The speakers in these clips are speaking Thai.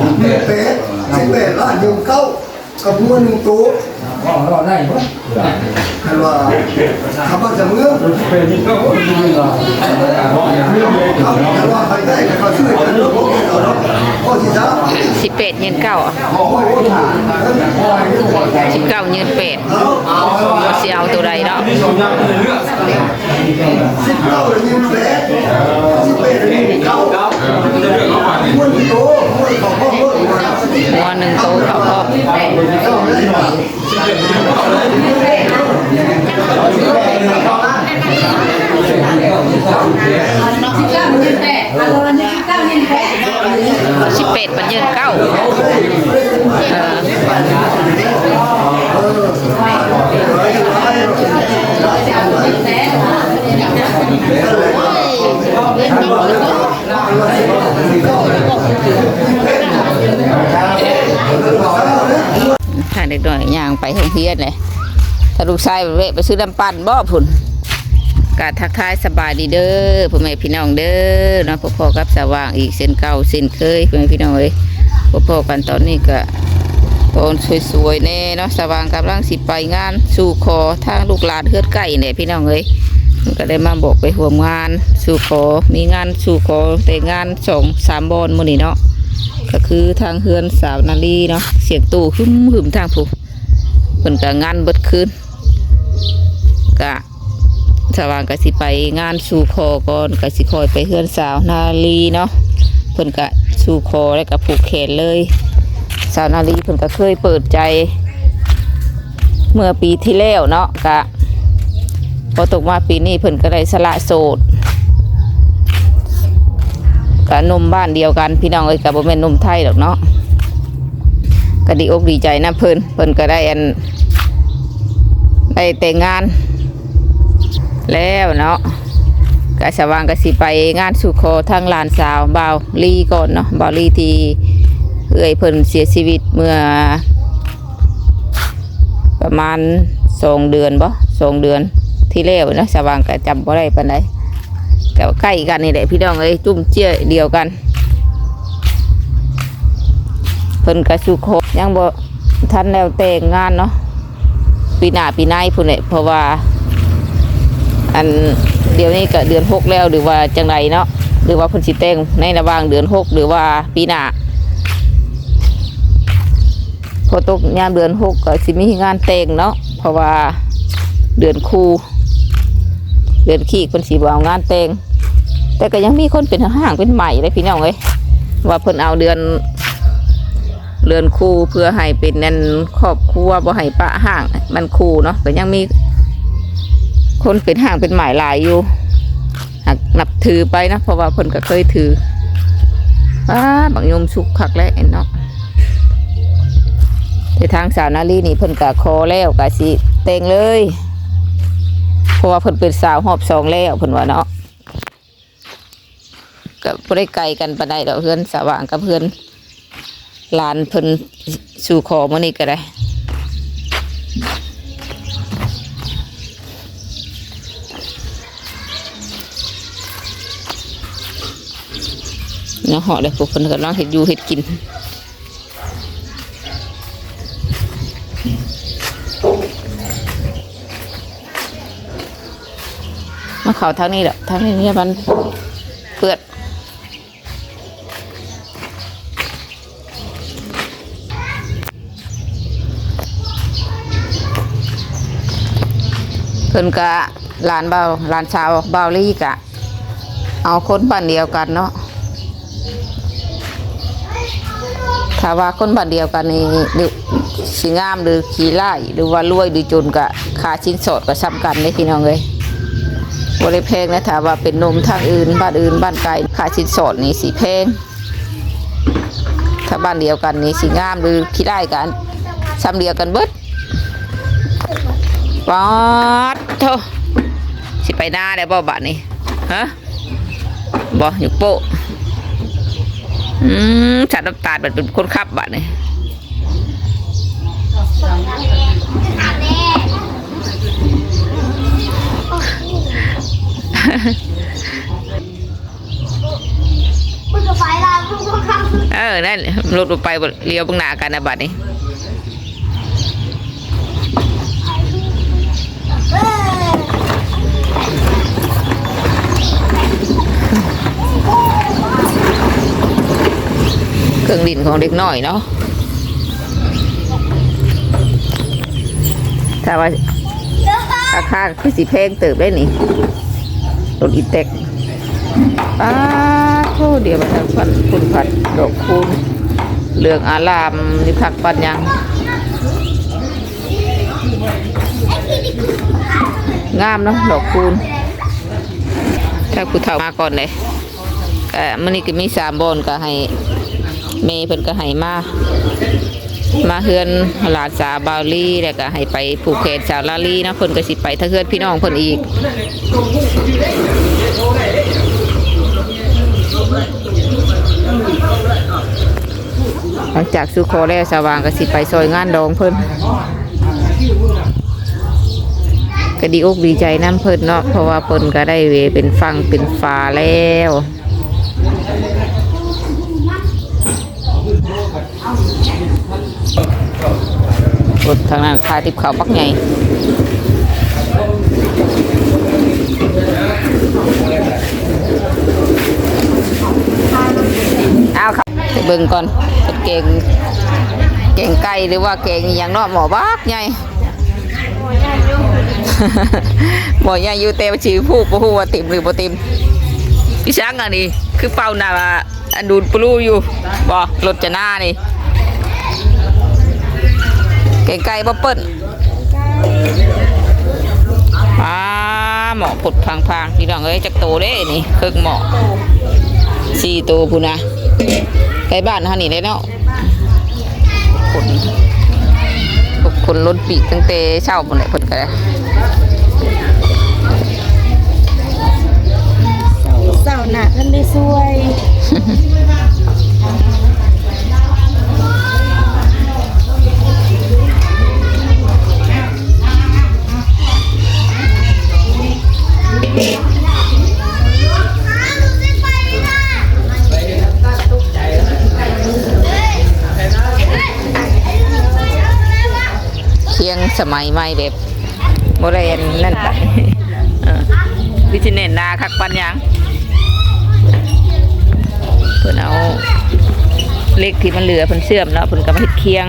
มีเป็ดสิบแปดล้านอยู่เก้ากับมัวหนึ่งตัวอ๋อรอได้ปะคันว่าขับมาจากเมืองเขาคันว่าใครได้ก็เขาช่วยกันเนาะพวกนี้เอาเนาะพ่อที่จ้าสิบแปดยืนเก้าโอ้ยถามสิบเก้ายืนแปดเอาว่าสิเอาตัวใดเนาะสิบเก้าเลยมีเป็ดสิบแปดเลยมีเก้ามัวหนึ่งตัวมัวของพ่อมัวของพ่อหันหนึ่งโตเขาพร้อมเก้าเลยมา สิบแปดปันยืนเก้าเออถ้าเด็กน้อยย่างไปโรงเรียนเลยถ้าลูกชายไปเวะไปซื้อน้ำปั่นบ่พุ่น กาทักทายสบายดีเด้อพ่อแม่พี่น้องเด้อเนาะพ่อๆกับสว่างอีกเส้นเก่าเส้นเคยพ่อแม่พี่น้องเอ้ยพ่อๆกันตอนนี้ก็ตอนสวยๆแน่เนาะสว่างกำลังสิไปงานสู่คอทางลูกหลานเฮือดไก่เนี่ยพี่น้องเอ้ยก็ได้มาบอกไปห่วมงานสู่คอมีงานสู่คอแต่งานสองสามบอนมื้อนี้เนาะก็คือทางเฮือนสาวนาลีเนาะเสียงตู้หึมหึมทางผู้เพิ่นก็งานเบิดคืนกะ สว่างก็สิไปงานสู่คอก่อนก็สิคอยไปเฮือนสาวนาลีเนาะเพิ่นก็สู่คอแล้วก็ผูกแขนเลย สาวนาลีเพิ่นก็เคยเปิดใจ เมื่อปีที่แล้วเนาะกะพอตกมาปีนี้เพิ่นก็ได้สละโสดกับนมบ้านเดียวกัน พี่น้องเอ้ยกับบ่แม่นนมไทยดอกเนาะก็ดีอกดีใจนะเพิ่นเพิ่นก็ได้อันได้แต่งงาน แล้วเนาะก็สว่างก็สิไปงานสุโคทางลานสาวบ่าวลีก่อนเนาะบ่าวลีที่เอื้อยเพิ่นเสียชีวิตเมื่อ ประมาณสองเดือนบ่สองเดือนที่แล้วเนาะสว่างก็จำบ่ได้ปานใดก็ใกล้กันนี่แหละพี่น้องเอ้ยจุ่มเจี้ยเดียวกันเพิ่นกะสุโคยังบ่ทันแล้วแต่งงานเนาะปีหน้าปีในพุ่นแหละเพราะว่า อันเดี๋ยวนี้ก็เดือนหกแล้วหรือว่าจังไรเนาะหรือว่าเพิ่นสิแต่งในระหว่างเดือนหกหรือว่าปีหน้าพอตกยามเดือนหกก็สิมีงานแต่งเนาะเพราะว่าเดือนคู่เดือนขี้คนสีบเอางานแต่งแต่ก็ยังมีคนเป็นห่างเป็นใหม่เลยพี่น้องเอ้ยว่าเพิ่นเอาเดือนเดือนคู่เพื่อให้เป็นนั่นครอบครัวบ่ให้ปะห่างมันคู่เนาะก็ยังมี คนเป็นห่างเป็นหม่หลายอยู่หากนับถือไปนะเพราะว่าเพิ่นก็เคยถือป้าบางยมสุกคักแล้วเนาะแต่ทางสาวนาลีนี่เพิ่นก็คอแล้วก็สิแต่งเลย เพราะว่าเพิ่นเป็นสาวหอบสองแล้วเพิ่นว่าเนาะก็บ่ได้ไกลกันปานใดดอกเพื่อนสว่างกับเพื่อนหลานเพิ่นสู่ขอมื้อนี้ก็ได้ เนาะเหาะเลยพวกเพิ่นกำลังเฮ็ดอยู่เฮ็ดกินมาเขาทางนี้แหละทางนี้เนี่ยมันเปื้อนเพิ่นกะหลานเบาหลานชาวเบาลี่กะ เอาคนบ้านเดียวกันเนาะ ถ้าว่าคนบ้านเดียวกันนี่หรือสีงามหรือขี้ไล่หรือว่ารวยหรือจนกะค่าชิ้นสดก็ซ้ำกันเลยพี่น้องเลยบริแพงนะถ้าว่าเป็นนมทางอื่น บ้านอื่นบ้านไกลคาชิ้นสดนี่สีแพงถ้าบ้านเดียวกันนี่สีงามหรือขี้ได้กันซ้ำเดียวกันเบิดป๊อดโธ่สิไปหน้าได้บ่บัดนี่ฮะบ่อยู่โปะ อืมฉันน้ำตาลแบบเป็นคนขับบัดนี่มันก็ไฟลามมันก็ข้ามเออ นั่นรถไปบ่เลี้ยวเบิ่งหน้ากันนะบัดนี้ รื่องดินของเด็กน้อยเนาะถ้าว่าเดี๋ยวค่ะราคาคือสิแพงเติบได้นี่รถอีเต็กป้าโทษเดี๋ยวมาทำฟันคุณผัดดอกคูณเหลืองอารามนี่ผักปันยังงามเนาะดอกคูณถ้าผู้เฒ่ามาก่อนเลยก็มื่อนี้ก็มีสามบอนก็ให้ เมย์เพิ่นก็ให้มามาเฮือนหลานสาวบาวลี่แล้วก็ให้ไปผูกแขนสาวลาลี่นะเพิ่นก็สิไปถ้าเฮือนพี่น้องเพิ่นอีกหลังจากสุโคแล้วสว่างก็สิไปซอยงานดองเพิ่นก็ดีอกดีใจน้ำเพิ่นเนาะเพราะว่าเพิ่นก็ได้เวเป็นฟังเป็นฟ้าแล้ว รถทางนั้นคาติบเขาวปักใหญ่เอาครับเบิ่งก่อนเก่งเก่งไก่หรือว่าเก่งอย่างนาะหมอบักใหญ่หมอใหญ่อยู่เต็มชื่อผู้ผู้ว่าติมหรือบ่ติมพี่ช้างอันนี้คือเป่าหน้าอันดูปลูอยู่บ่รถจะหน้านี่ เก่งไก่บ่เปิ้นอ่าหมอผุดพังๆพี่น้องเอ้ยจักโตเด้นี่ครึ่งหมอสี่ตัวพุ่นะไก่บ้านเฮานี่ได้เนาะคนทุกคนรถปีกตั้งแต่เช้าพุ่นแหละเพิ่นก็ได้เสาหนักท่านได้ช่วย เคียงสมัยใหม่แบบโบราณนั่นไปเออวิจิเนนนาคักปันยังเพิ่นเอาเล็กที่มันเหลือเพิ่นเสื่อมแล้วเพิ่นก็มาเฮ็ดเคียง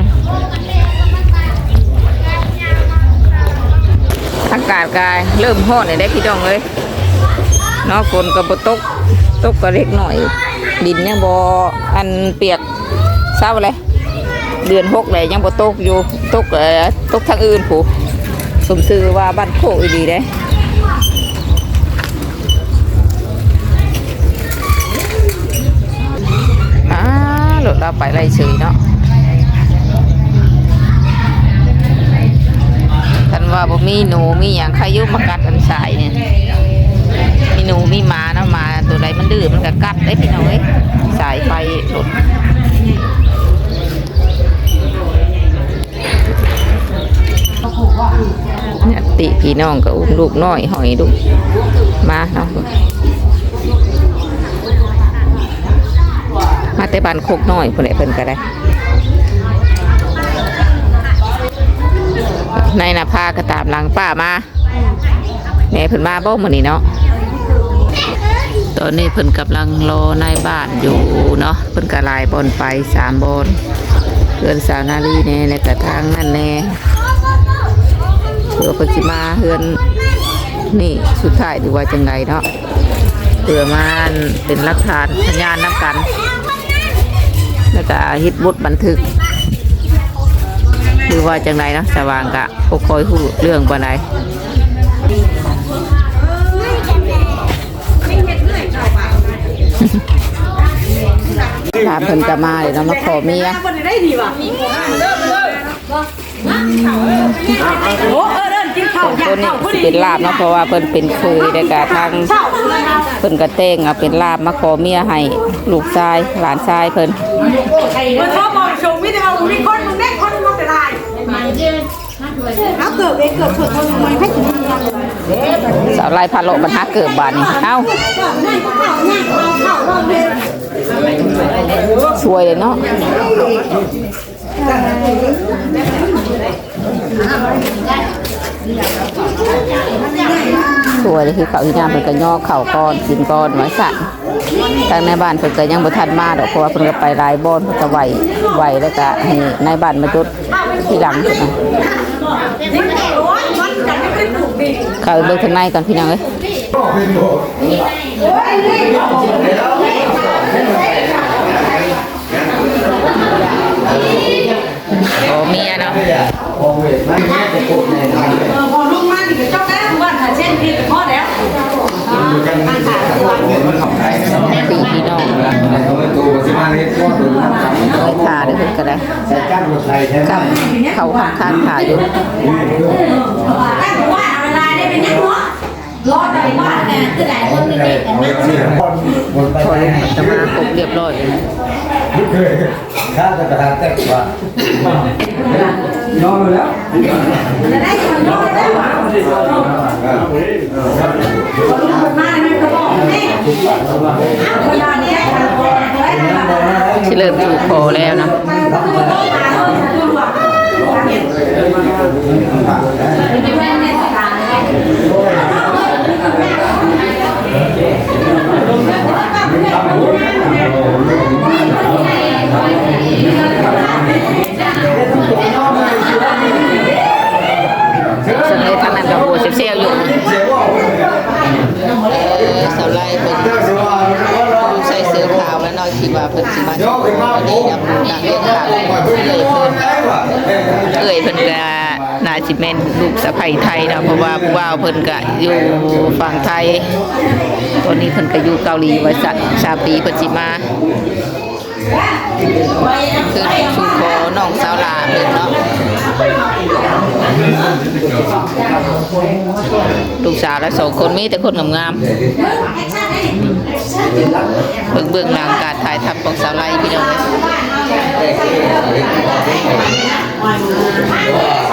อากาศกายเริ่มร้อนเลยได้พี่น้องเลย เนาะฝนก็บ่ตกตกก็เล็กหน่อย ดินยังบ่อันเปียกเศร้าเลยเดือนหกเลยยังบ่ตกอยู่ตกเอ่อตกทางอื่นผู้สมชื่อว่าบ้านโคกอีดีเด้อ่ารถเราไปไล่เฉยเนาะคันว่าบ่มีหนูมีหยังใครอยุมากัดอันสายเนี่ย นูมีหมานะหมาตัวใดมันดื้อมันก็กัดได้พี่น้อยสายไฟรถเนี่ยติพี่น้องก็อุ้มลูกน้อยหอยลูกมาเนาะมาแต่บ้านโคกน้อยเพิ่นแหละเพิ่นก็ได้ในนาพาก็ตามหลังป้ามาแม่เพิ่นมาบ่มื้อนี้เนาะ อนนี้เพิ่นกำลังรอนายบ้านอยู่เนาะเพิ่นก็ลายบอลไปสามบอลเพื่อนสาวนาลีแน่และกระทางนั่นแน่เพื่อเพิ่นสิมาเฮือนนี่สุดท้ายดีว่าจังไงเนาะเพื่อมันเป็นหลักฐานพยานนํกัน แล้วก็ฮ็ดบทบันทึกหรือว่าจังไดเนาะสว่างกะบ่คอยฮู้เรื่องปาน ใดถามเพิ่นก็มาเลยเนาะมาขอเมียโอ้เออเดินกินข้าวคนนี้สิเป็นลาบเนาะเพราะว่าเพิ่นเป็นเคยได้กะทางเพิ่นกระเต้งเอาเป็นลาบมาขอเมียให้ลูกชายหลานชายเพิ่นมันชอบมองชมวิทยามึงนี่คนมึงเด็กคนมึงแต่ลายเอาเกิดเองเกิดเกิดคนมึงไม่ให้ถึงสาวไล่พาโลบรรทักเกิดบานนี่เอ้า สวยเลยเนาะสวยเลยคือเขาที่น้ำเป็นกระยอกเข่าก้อนกินก้อนไว้สั่นทางในบ้านเพิ่นก็ยังบ่ทันมาดอกเพราะว่าเพิ่นก็ไปลายบอนเพิ่นก็ไหวไหวแล้วก็ให้ในบ้านมาจุดที่หลังเพิ่นนะเข้าไปเบิ่งข้างในก่อนพี่น้องเอ้ย โอ้เมียเนาะพอลูกมาถึงจะเจ้าแก้วว่าถ้าเช่นพี่พ่อแล้วปีพี่น้องไม่ขาได้เพิ่นก็ได้กับเขาข้างข้างขาอยู่แต่ว่าเวลาได้เป็นยังหัว รอดไปว่าเนี่ยคือหลายคนเป็นเด็กกันนะพอลงจะมาครบเรียบร้อยเลยข้าจะประทานแต่ว่ายอมแล้วจะได้คนอดได้หว่ามาเนี่ยก็บอกนี่เวลาเนี้ยสิเริ่มถูกคอแล้วนะสมัยทางนั้นกับโบเซียวๆอยู่เออสาวไล่เพิ่นใส่เสื้อขาวแล้วนาะคิดว่าเพิ่นสิม เลี้ยงขาวเลยเพิ่นเอ่ยเพิ่นก็ นาสิแม่นลูกสะใภ้ไทยนะเพราะว่าผู้ว่าเพิ่นก็อยู่ฝั่งไทย ตอนนี้เพิ่นก็อยู่เกาหลีไว้สักชาปีเพิ่นสิมาคือชูคอน้องสาวลาเพิ่นเนาะลูกสาวและสองคนมีแต่คนงามๆเบิ่งเบื้องหลังการถ่ายทำของสาวไลพี่น้องเ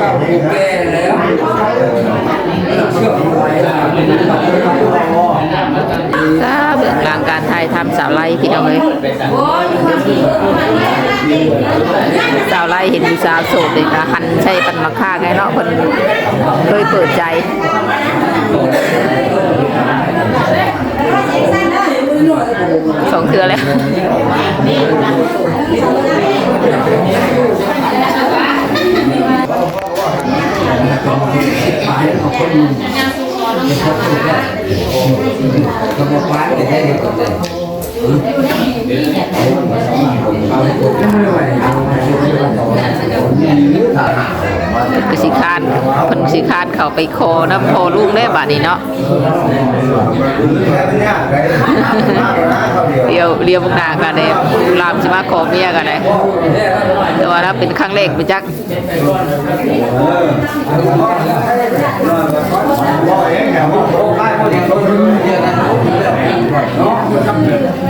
อ้ยถ้าเบื้องหลังการถ่ายทำสาวไล่พี่น้องเอ้ยสาวไล่เห็นสาวโสดเลยนะหันใช่ปันมาฆ่าไงเนาะคนเคยเปิดใจสองเทือแล้ว ไปสิคานเพิ่นสิคานเข้าไปโคน้ำพลุงได้บาดนี้เนาะเรียวเรียวพวกนากันเลยลามสิมาขอเมียกันเลยแต่ว่าถ้าเป็นครั้งแรกไปจักมาเ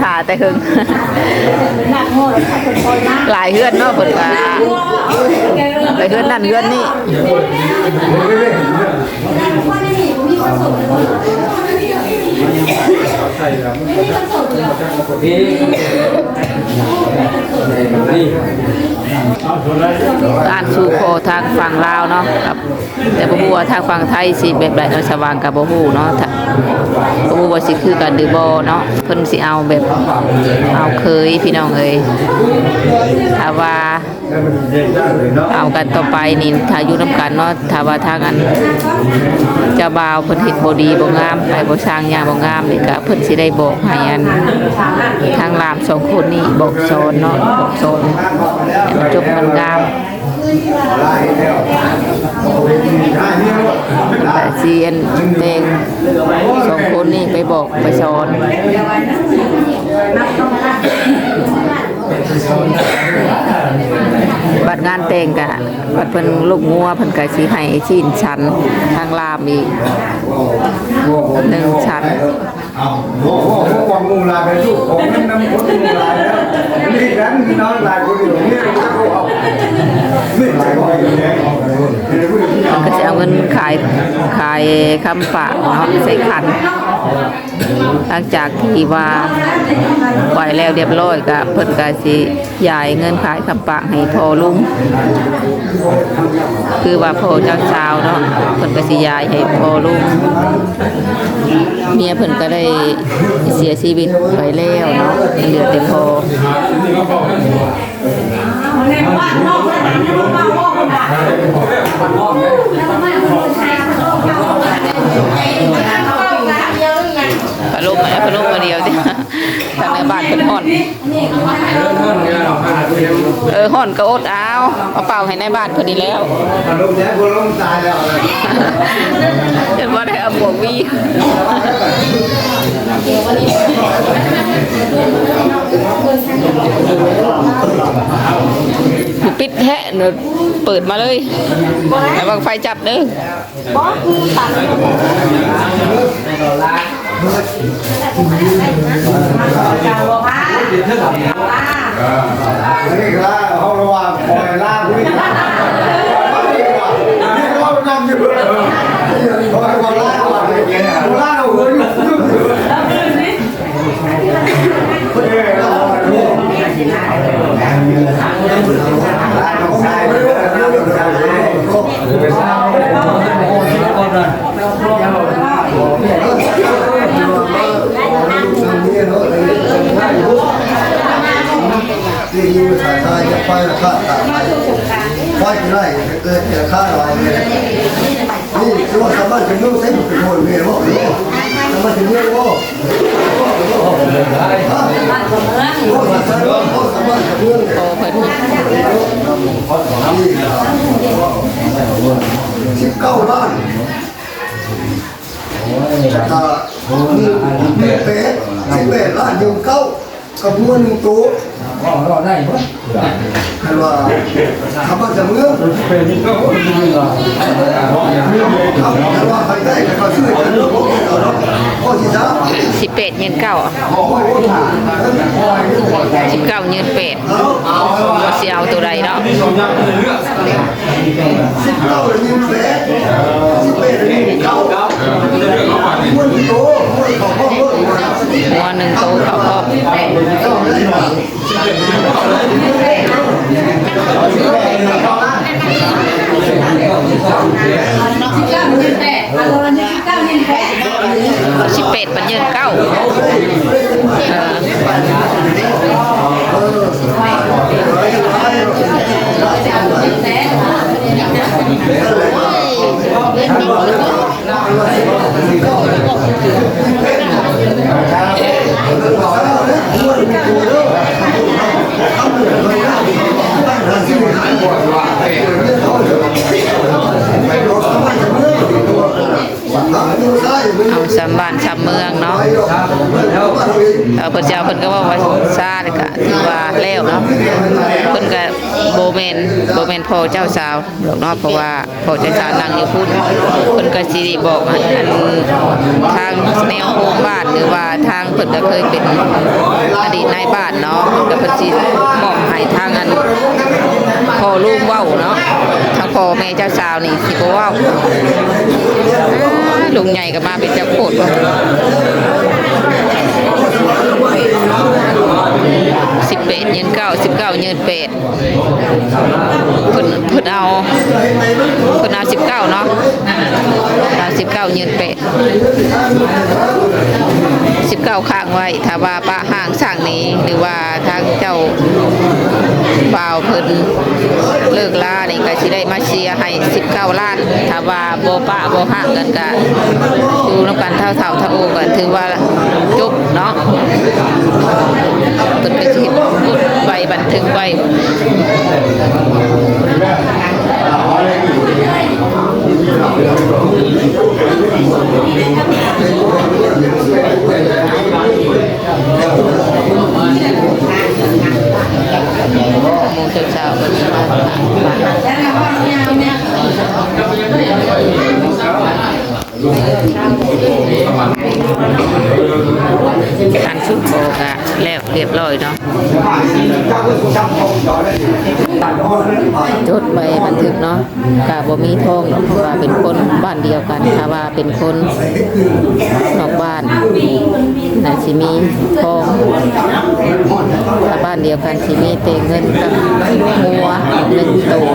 ถ่าแต่หึงหลายเฮือนเนาะเพิ่นว่าไปเฮือนนั่นเฮือนนี่ การสู่โคทางฝั่งลาวเนาะครับ แต่บ่ฮู้ว่าทางฝั่งไทยสิแบบใดเนาะสว่างกับบ่ฮู้เนาะถ้าบ่ฮู้ว่าสิคือกันหรือบ่เนาะเพิ่นสิเอาแบบเอาเคยพี่น้องเอ้ยถ้าว่า เอากันต่อไปนี่ถ้าอยู่นํกันเนาะถ้าว่าทางอันจ้าบ่าวเพิ่นเฮ็ดบ่ดีบ่งามไปบ่สร้างยังบ่งามนี่ก็เพิ่นสิได้บอกให้อันทางลามสองคนนี้บอกสอนเนาะบอกสอนให้มันจบมันงามแต่เซียนเตงสองคนนี่ไปบอกไปสอน บัดงานแต่งกะบัดเพิ่นลูกงัวเพิ่นก็สิให้ชิ้นชั้นทางลามอีกหนึ่งชั้นเอาโอ้โหวางมุงลายไปลูกผมนั่งน้ำคนมุงลาแล้วนี่นั้นน้องลายคนอยู่นี่เราเอาไม่ลายไปอยู่เนี่ยเดี๋ยวก็จะเอาเงินขายขายคำฝากเนาะใส่ขัน หลังจากที่ว่าปล่อยแล้วเรียบร้อยก็เพิ่นก็สิยายเงินขายคำฝากให้พ่อลุงคือว่าพ่อเจ้าสาวเนาะเพิ่นก็สิยายให้พ่อลุงเมียเพิ่นก็ได้เสียชีวิตไปแล้วเนาะเหลือแต่พ่อปลาลูกมา แล้วปลาลูกมาเดียวจ้ะทางในบ้านเป็นห่อน เออห่อนก็อดเอาเอาเป่าให้ในบ้านพอดีแล้วลมแย่คนลมตายแล้วเห็นว่าได้เอาบวกวีปิดแทะเนอะเปิดมาเลยระวังไฟจับเด้อ นี่ละเขาระวังคอยล่าผู้หญิงนี่เขานำอยู่คอยคอยล่าก่อนเลยล่าเราหัวอยู่ ที่อยู่สายตาจะไฟละค่าตาไฟไฟจะได้เกิดจะค่าลอยเลยนี่คือว่าสามารถจะนุ่งเส้นเป็นคนเมียบอกเลยสามารถจะนุ่งว่าสามารถจะนุ่งโอ้สา มารถจะนุ่งโตเพิ่นสิบเก้าบ้านถ้ามีเป็ดสิบแปดล้านยู่เก้ากับวนหนึ่งตัว คือว่าทำมาจากเมืองทำแต่ว่าใครได้ใครช่วยกันพวกเราเนาะพ่อที่สามสิบแปดยืนเก้าสิบเก้ายืนเป็ดว่าสิเอาตัวใดเนาะสิบเก้าเลยยิงเป็ดสิบแปดเลยยิงเก้ามือหนึ่งตัวมือของพ่อมือหัวหนึ่งโตเขาพร้อสิบแปดปันยืนเก้าเออ เอาสามบ้านสาเมืองเนาะเอาเพิ่นเจ้าเพิ่นก็ว่าว่าซาเลยกะถือว่าแล้วเนาะเพิ่นก็โบเมนโบเมนพ่อเจ้าสาวดอกเนาะเพราะว่า อเจ้าสาวนั่งอยู่พุ่นเพิ่นก็สิบอกอันทางแนวโฮมบ้านหรือว่าทางเพิ่นก็เคยเป็นอดีตนายบ้านเนาะเพิ่นก็เพิ่นสิมอบให้ทางอันพ่อลูกเว้าเนาะทางพ่อแม่เจ้าสาวนี่สิบ่เว้าลุงใหญ่ก็มาเป็นเจ้าโคตร สิบแปดยืนเงินเป็ดเพิ่นเพิ่นเอาเพิ่นเอาสิบเก้าเนาะเอาสิบเก้ายืนเป็ดสิบเก้าข้างไว้ถ้าว่าป้าห้างสั่งนี้หรือว่าทางเจ้าบ่าวเพิ่นเลิกลานี่ก็สิได้มาเชียร์ให้สิบเก้าล้าน ถ้าว่าโบป้าบ่ห่างกันก็อยู่นำกันเท่าเท่าเท่าโอกันถือว่าจบเนาะเปิดไปสิบพูดใบบันกไว้โม งเช้าๆก็จะมา การชุดโบกะแล้วเรียบร้อยเนาะจดใบบันทึกเนาะกะบ่มีทองเพราะว่าเป็นคนบ้านเดียวกันถ้าว่าเป็นคนนอกบ้านน่าสิมีทองถ้าบ้านเดียวกันสิมีแต่เงินกับหัวหนึ่งตัว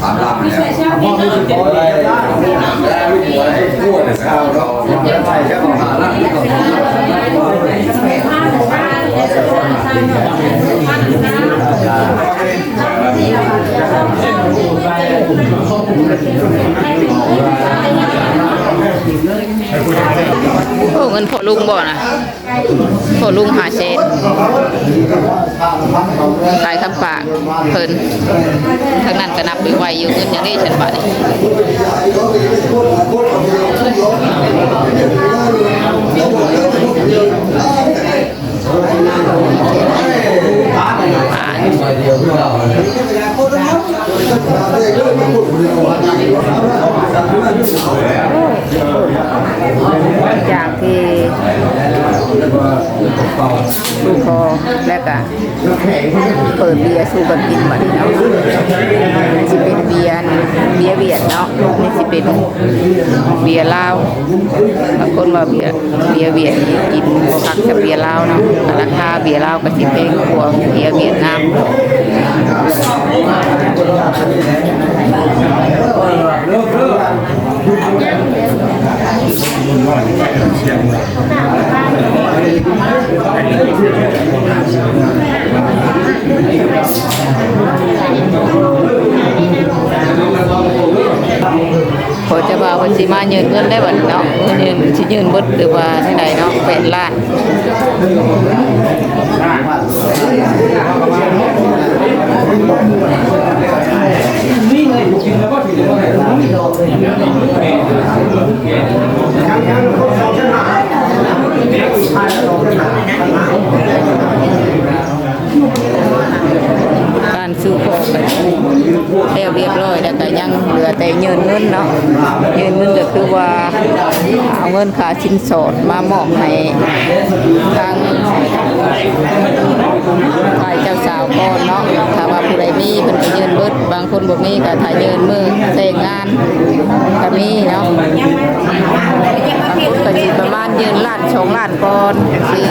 ถามล่ามาแล้วพ่อไม่ถึงพออะไรแล้วไม่ถึงอะไรพูดนะครับเราไปแค่ปัญหาล่างนี้ก่อนนะครับ โอ้เงินพอลุงบ่นะพอลุงหาเศษขายคำฝากเพิ่นทางนั้นก็นับไปไวอยู่เงินอย่างนี้ฉันบาท นี่ จากที่ลูกคอแล้วก็เปิดเบียร์สู้กันกินมาดิเนาะสิเป็นเบียร์เบียร์เวียดเนาะนี่สิเป็นเบียร์ลาวบางคนว่าเบียร์เบียร์เวียดกินพักกับเบียร์ลาวเนาะราคาเบียร์ลาวก็สิแพงกว่าเบียร์เวียดนาม พอจะว่าวันสิมายืนเงินได้บัดเนาะเงินยืนสิยืนเบิดหรือว่าเท่าใดเนาะแปดล้าน มีเงินก็พอใช้มีเงินก็พอใช้ การซื้อของกันแล้วเรียบร้อยแล้วก็ยังเหลือแต่เงินเงินเนาะเงินเงินก็คือว่าเอาเงินค่าชิ้นสอดมามอบให้ทางฝ่ายเจ้าสาวก่อนเนาะถ้าว่าผู้ใดมีเพิ่นก็ยืนเบิดบางคนบ่มีก็ถ้ายืนมือแต่งงานก็มีเนาะบางคนก็สิประ มาณยืนล้านสองล้านก่อนจังซี่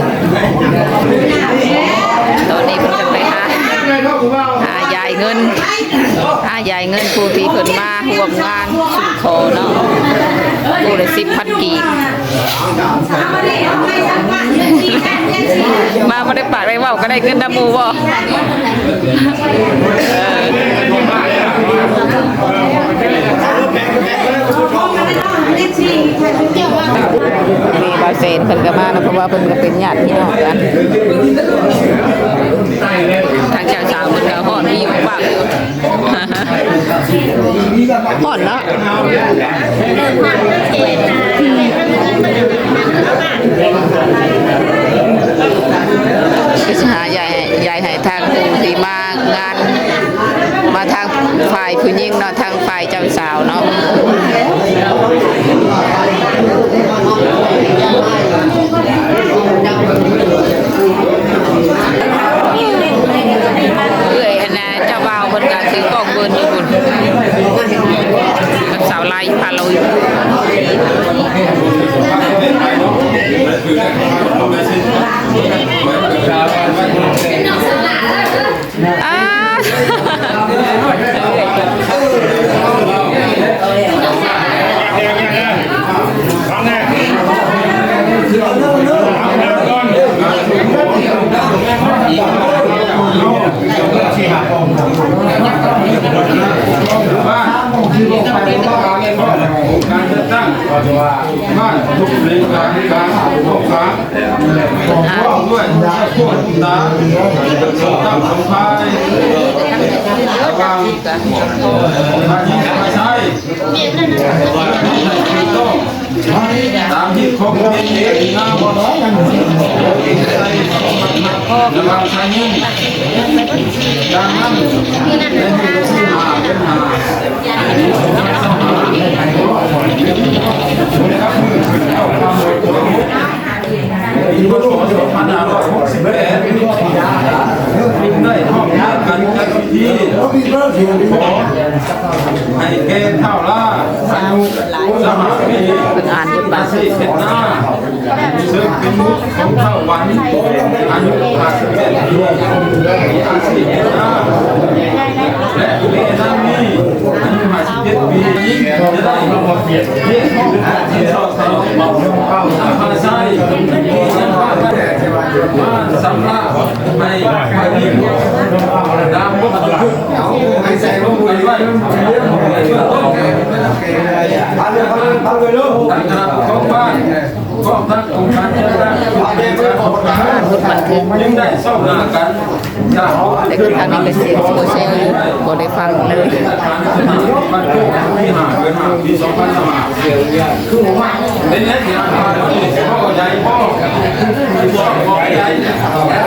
ตอนนี้เพิ่นไปหาหายายเงินหายายเงินผู้ที่เพิ่นมาร่วมงานสุดโคเนาะผู้ละสิบพันกีบมาไม่ได้ปาดไว้เว่าก็ได้เงินน้ำมูบ่ เออมีบาเซนเพิ่นก็มานะเพราะว่าเพิ่นก็เป็นญาติพี่น้องกันทางเจ้าสาวมันก็ห่อนมีอยู่ปากอยู่ห่อนเนาะก็จะหาใหญ่ใหญ่ให้ทางผู้ที่มางาน มาทางฝ่ายผู้หญิงเนาะทางฝ่ายเจ้าสาวเนาะเอ้ยอันน่ะเจ้าบ่าวเพิ่นก็ถือกล้องเบิ่นอยู่พุ่นกับสาวไล่พาเราอยู่ บ้านทุกเรื่องการการทุกครั้งพ่อด้วยพวกตาสงตั้งสมภาร ตามที่คงเป็นเอกนะบ่น้อยกันระวังใช้ยิงดังนั้นเป็นที่หาเป็นหาปีพศ2568ได้ห้องน้ำกันกันที่เขามีเรื่องเสียงดี ขอให้แก่เท่าล่าอายุสหปีเป็นอ่านบทบาทสี่เจ็ดหน้าซึ่งเป็นมุกของเท่าวันอายุ51ปีมีอาชีพเจ็ดหน้าและเมนันนี่อายุ57ปียิ่งจะได้เกียรเกียรติที่ชอบสนองเข้าสาขาใช้ที่ยังพากันมาสำลักให้ไปยิ่งดามมุกทุกให้ใส่ลงไปไว้เพื่อต้น พันเลยพันเลูกทั้งคณะของบ้านก็ทั้งองค์การจัดการประเทศการของการยิ่งได้เศร้าหน้ากันจากแต่คือทางนี้ก็เสียงโซเชียลอยู่บ่ได้ฟังเลยการสถานที่บ้านโคกที่หาเกินหาปีสองพันสมเนี่ยพ่อใหญ่พ่อพ่อใหญ่มาในกเนี่ยแม่อาเลยนี่จะเช่นพ่อเจ้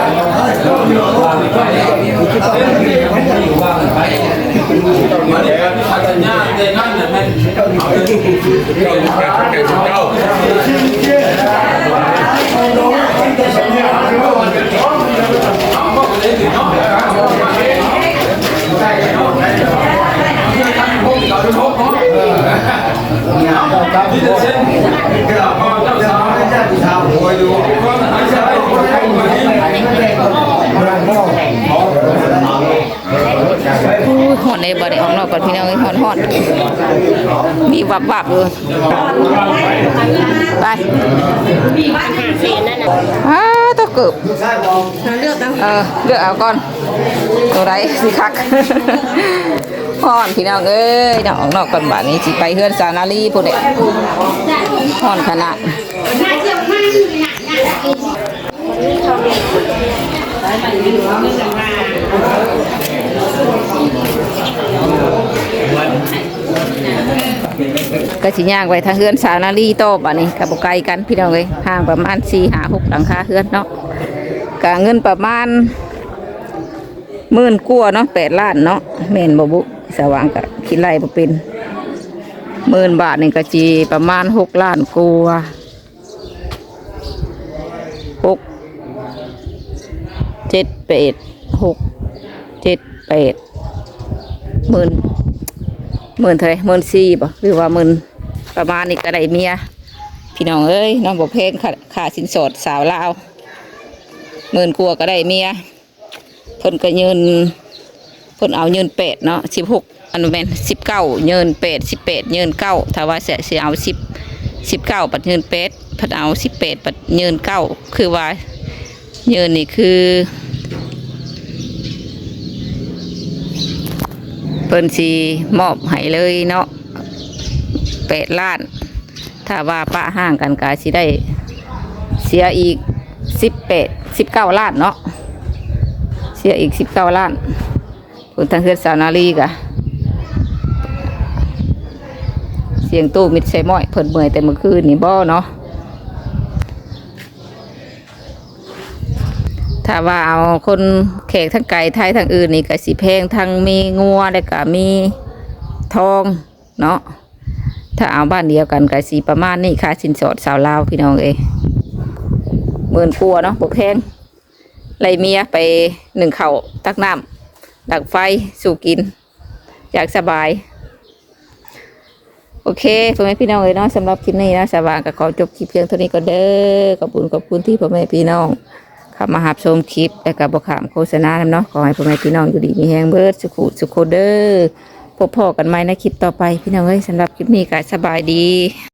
าสาวเจ้าสาว หอนในบ่ได้ออกนอกก่อนพี่น้องเอ้หอนหอนมีวับวับอยู่ไปอ้าตัวเกือบเลือกเออเลือกเอาก่อนตัวไรสิคักหอนพี่น้องเอ้ยนาะออกนอกก่อนบาดนี้สิไปเฮือนสานาลีพุ่นเด้หอนขนาด ก็สิย่างไปทางเฮือนสาวนาลีโตบอันนี้กับบ่ไกลกันพี่น้องเอ้ยห่างประมาณ4 5 6หกหลังคาเฮือนเนาะกะเงินประมาณหมื่นกัวเนาะ8ล้านเนาะแม่นบบุสว่างก็คิดไล่บ่เป็นหมื่นบาทนี่ก็จีประมาณ6ล้านกัวาหก เจ็ดแปดหกเจ็ดแปดหมื่นหมื่นเท่าไหรหมื่นสี่บ่หรือว่าหมื่นประมาณนี้ก็ได้เมียพี่น้องเอ้ยน้องบอกเพลงค่าค่าสินสดสาวลาวหมื่นกว่าก็ได้เมียเพิ่นก็ยืนเพิ่นเอายืนเป็ดเนาะสิบหกอันนั้นแม่นสิบเก้ายืนเป็ดสิบเป็ดยืนเก้าถ้าว่าเสียสิเอาสิบสิบเก้าปัดยืนเป็ดเพิ่นเอาสิบเป็ดปัดยืนเก้าคือว่า ยืนนี่คือ เพิ่นสีมอบให้เลยเนาะแปดล้าน ถ้าว่าปะห่างกันก็สิได้เสียอีกสิบแปดสิบเก้าล้านเนาะเสียอีกสิบเก้าล้านคุณทางเฮือนสาวนาลีกะเสียงตู้มิดใส่ม้อยเพิ่นเมื่อยแต่เมื่อคืนนี่บ่เนาะ ถ้าว่าเอาคนแขกทั้งไก่ไทยทั้งอื่นนี่ก็สิแพงทั้งมีงัวแล้วก็มีทองเนาะถ้าเอาบ้านเดียวกันก็สีประมาณนี้ค่าสินสอดสาวลาวพี่น้องเอ้ยหมื่นกลัวเนาะบกแพงไล่เมียไปหนึ่งเข่าตักน้ำดักไฟสู่กิน อยากสบาย โอเคพ่อแม่พี่น้องเอ้ยเนาะสำหรับคลิปนี้นะสว่างก็ขอจบคลิปเพียงเท่านี้ก็เด้อขอบคุณขอบคุณที่พ่อแม่พี่น้อง เข้ามาหับชมคลิปและกับบขามโฆษณาเนาะขอให้พ่อแม่พี่น้องอยู่ดีมีแหงเบิดสุขุสุขโคเดอร์พบพ่อกันไหมในคลิปต่อไปพี่น้องเอ้ยสำหรับคลิปนี้ก็สบายดี